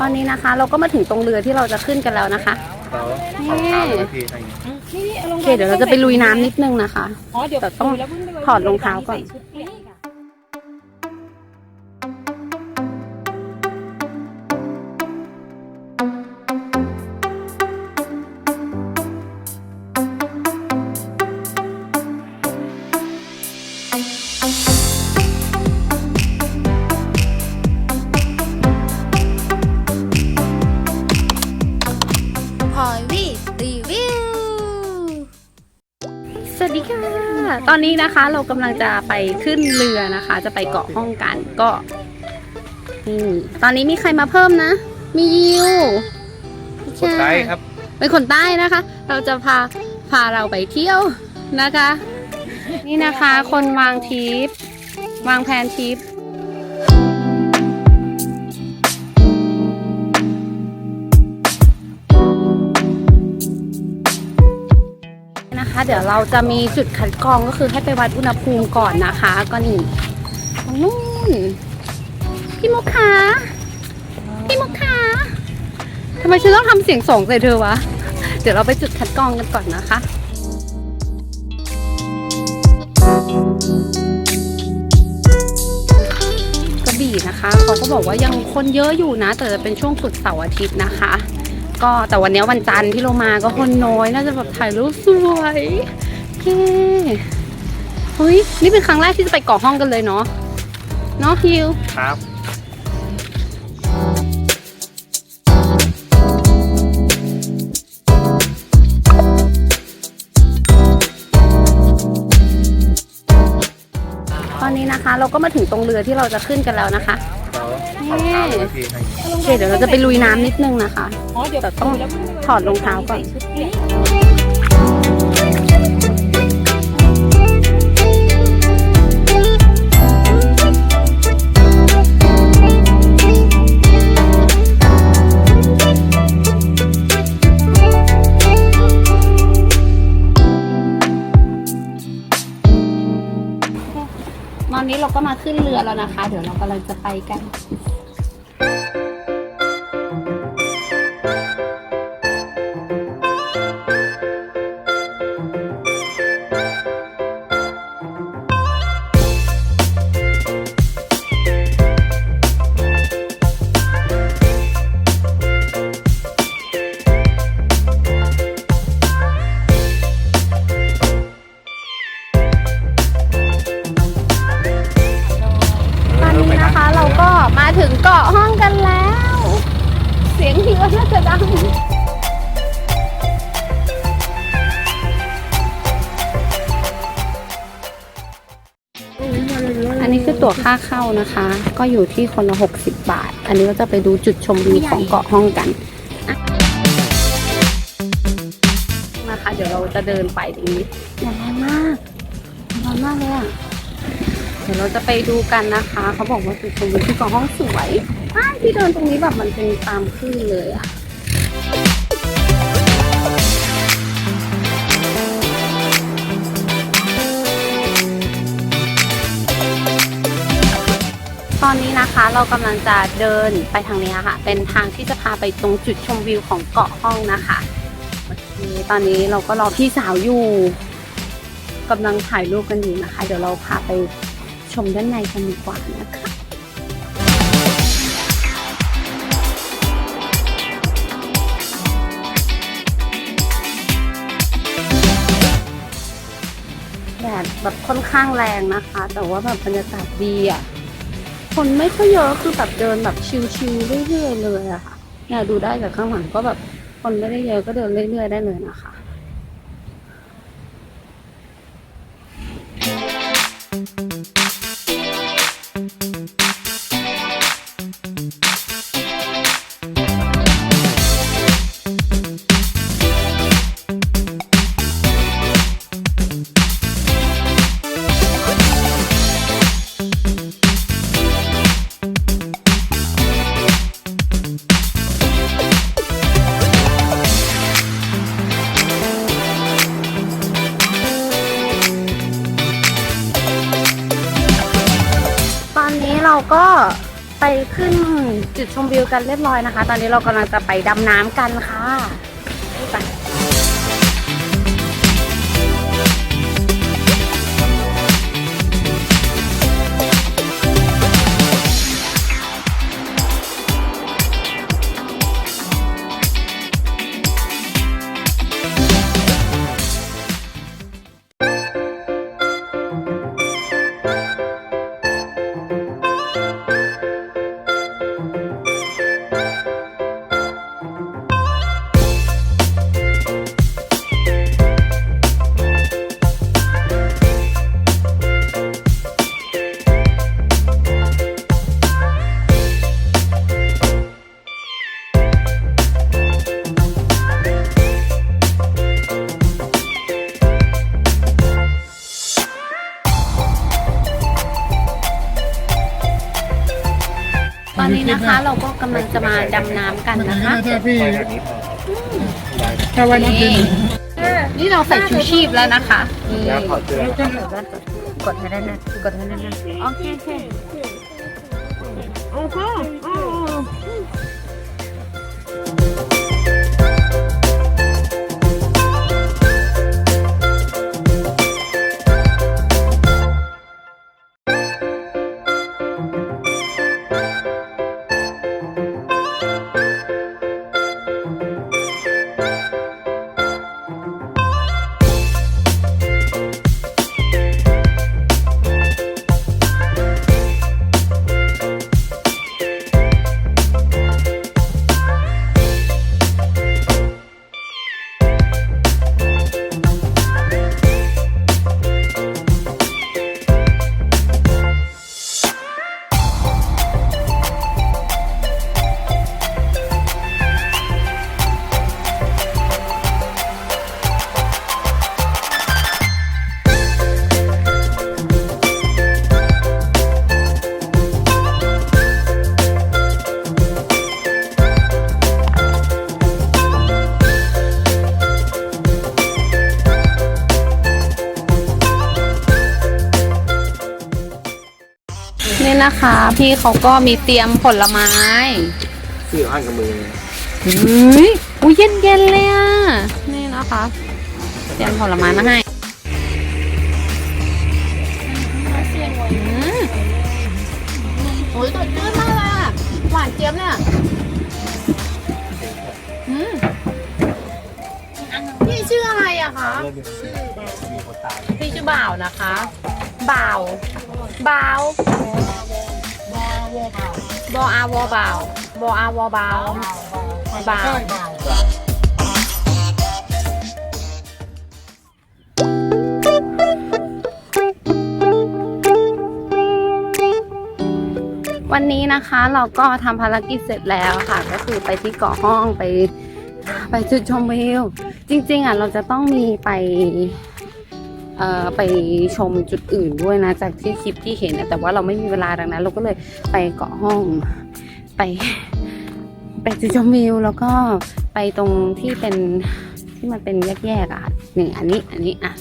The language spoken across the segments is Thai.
ตอนนี้นะคะ เราก็มาถึงตรงเรือที่เราจะขึ้นกันแล้วนะคะเขานี่เขาขาวเลยพี่อะไรอย่างเงี้ยนี่เอารโอองเคเท้าเดี๋ยวเราจะไปลุยน้ำนิดนึงนะคะ อ๋อเดี๋ยวแต่ต้องแล้วเพิ่ไปถอดรองเท้าก่อน ใส่ชุดเปลี่ยน นนี้นะคะเรากำลังจะไปขึ้นเรือนะคะ จะไปเกาะห้องกันก็นี่ตอนนี้มีใครมาเพิ่มนะ มียิวกดไลค์ครับเป็นคนใต้นะคะ เราจะพาพาเราไปเที่ยวนะคะ นี่นะคะ คนวางทริปวางแผนทริป เดี๋ยวเราจะมีจุดคัดกรองก็คือให้ไปวัดอุณหภูมิก่อนนะคะ ก็นี่ตรงนู้นพี่มุกขาพี่มุกขาทำไมฉันต้องทำเสียงสองใส่เธอวะ เดี๋ยวเราไปจุดคัดกรองกันก่อนนะคะกระบี่นะคะ เขาก็บอกว่ายังคนเยอะอยู่นะ แต่จะเป็นช่วงสุดเสาร์อาทิตย์นะคะ ก็แต่วันนี้วันจันทร์ที่เรามาก็คนน้อยน่าจะแบบถ่ายรูปสวยโอเคเฮ้ยนี่เป็นครั้งแรกที่จะไปเกาะห้องกันเลยเนาะเนาะฮิวครับตอนนี้นะคะ เราก็มาถึงตรงเรือที่เราจะขึ้นกันแล้วนะคะ เขาเขาขาวเลยพี่อะไรอย่างเงี้ยโอเคเดี๋ยวเราจะไปลุยน้ำนิดนึงนะคะ อ๋อเดี๋ยวแต่ต้องถอดรองเท้าก่อน ชุดเปียน ก็มาขึ้นเรือแล้วนะคะ เดี๋ยวเรากำลังจะไปกันาถึงเกาะห้องกันแล้ว เสียงเรือน่าจะดังอันนี้คือตั๋วค่าเข้านะคะ ก็อยู่ที่คนละ60 บาท อันนี้ก็จะไปดูจุดชมวิวของเกาะห้องกันอะนะคะ เดี๋ยวเราจะเดินไปตรงนี้อย่าแรงมากร้อนมากเลยอะ เดี๋ยวเราจะไปดูกันนะคะ เขาบอกว่าจุดชมวิวที่เกาะห้องสวยอ้าวที่เดินตรงนี้แบบมันเป็นตามคลื่นเลยอะตอนนี้นะคะเรากำลังจะเดินไปทางนี้ค่ะ เป็นทางที่จะพาไปตรงจุดชมวิวของเกาะห้องนะคะโอเคตอนนี้เราก็รอพี่สาวอยู่กำลังถ่ายรูปกันอยู่นะคะ เดี๋ยวเราพาไป ชมด้านในกันดีกว่านะคะแดดแบบค่อนข้างแรงนะคะ แต่ว่าแบบบรรยากาศดีอะ คนไม่ค่อยเยอะคือแบบเดินแบบชิลๆเรื่อยๆเลยอะค่ะเนี่ยดูได้จากข้างหลังก็แบบคนไม่ได้เยอะก็เดินเรื่อยๆได้เลยนะคะうん。 ตอนนี้เราก็ไปขึ้นจุดชมวิวกันเรียบร้อยนะคะ ตอนนี้เรากำลังจะไปดำน้ำกันค่ะ อนนี้นะคะ เราก็กำลังจะมาดำน้ำกันนะคะ ถ้าพี่ไปแบบนี้พอได้ถ้าว่ายน้ำเป็นนี่นี่เราใส่ชูชีพแล้วนะคะนี่แล้วถอดเสื้อกดให้ได้นะกดให้ได้นะโอเคโอเคโอ้โหโอ้โห นี่นะคะ พี่เขาก็มีเตรียมผลไม้ซื้อห้างกับมือเฮ้ยอุ้ยเย็นเย็นๆเลยอะ นี่นะคะ เตรียมผลไม้มาให้อืมโอ้ยสดชื่นมากเลยอะ หวานเจี๊ยบเนี่ยอืมพี่ชื่ออะไรอะคะมีคนตายพี่ชื่อบ่าวนะคะบ่าวบ่าว บออาวอบาวบออาวอบาวบ่าววันนี้นะคะเราก็ทำภารกิจเสร็จแล้วค่ะ ก็คือไปที่เกาะห้องไป ไปจุดชมวิวจริงๆอะเราจะต้องมีไป ไปชมจุดอื่นด้วยนะ จากที่คลิปที่เห็น แต่ว่าเราไม่มีเวลาดังนั้น เราก็เลยไปเกาะห้องไปไปจุดชมวิวแล้วก็ไปตรงที่เป็นที่มันเป็นแยกๆอะหนี่งอันนี้อันนี้อะ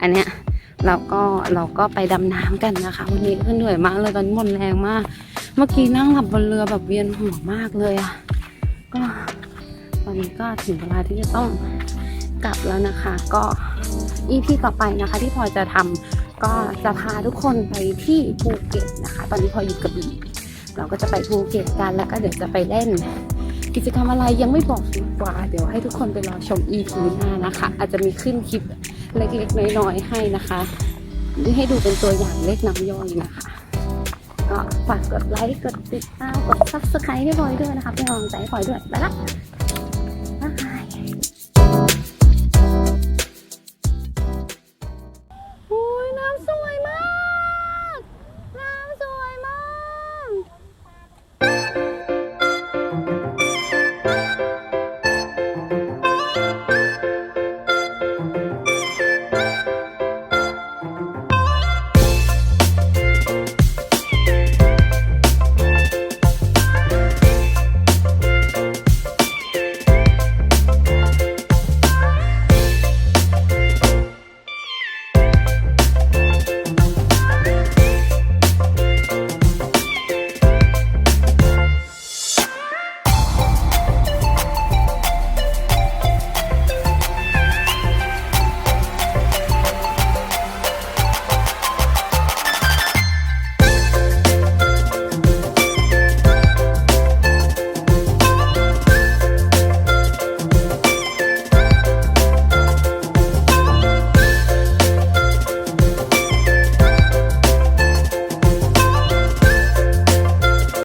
อันเนี้ยเราก็เราก็ไปดำน้ำกันนะคะ วันนี้ก็เหนื่อยมากเลยตอนนี้หมดแรงมาก เมื่อกี้นั่งหลับบนเรือแบบเวียนหัวมากเลยอะก็ตอนนี้ก็ถึงเวลาที่จะต้อง กลับแล้วนะคะ ก็อีพีต่อไปนะคะ ที่พลอจะทำก็จะพาทุกคนไปที่ภูเก็ตนะคะ ตอนนี้พอยอยู่กระบี่เราก็จะไปภูเก็ตกันแล้วก็เดี๋ยวจะไปเล่น กิจกรรมอะไรยังไม่บอกดีกว่า เดี๋ยวให้ทุกคนไปรอชม EP หน้านะคะ อาจจะมีขึ้นคลิปเล็กๆน้อยๆให้นะคะให้ดูเป็นตัวอย่างเล็กน้ำย่อยนะคะ ก็ฝากกดไลค์กดติดตามกด subscribe ให้พลอยด้วยนะคะเป็นกำลังใจให้พลอยด้วยไปละ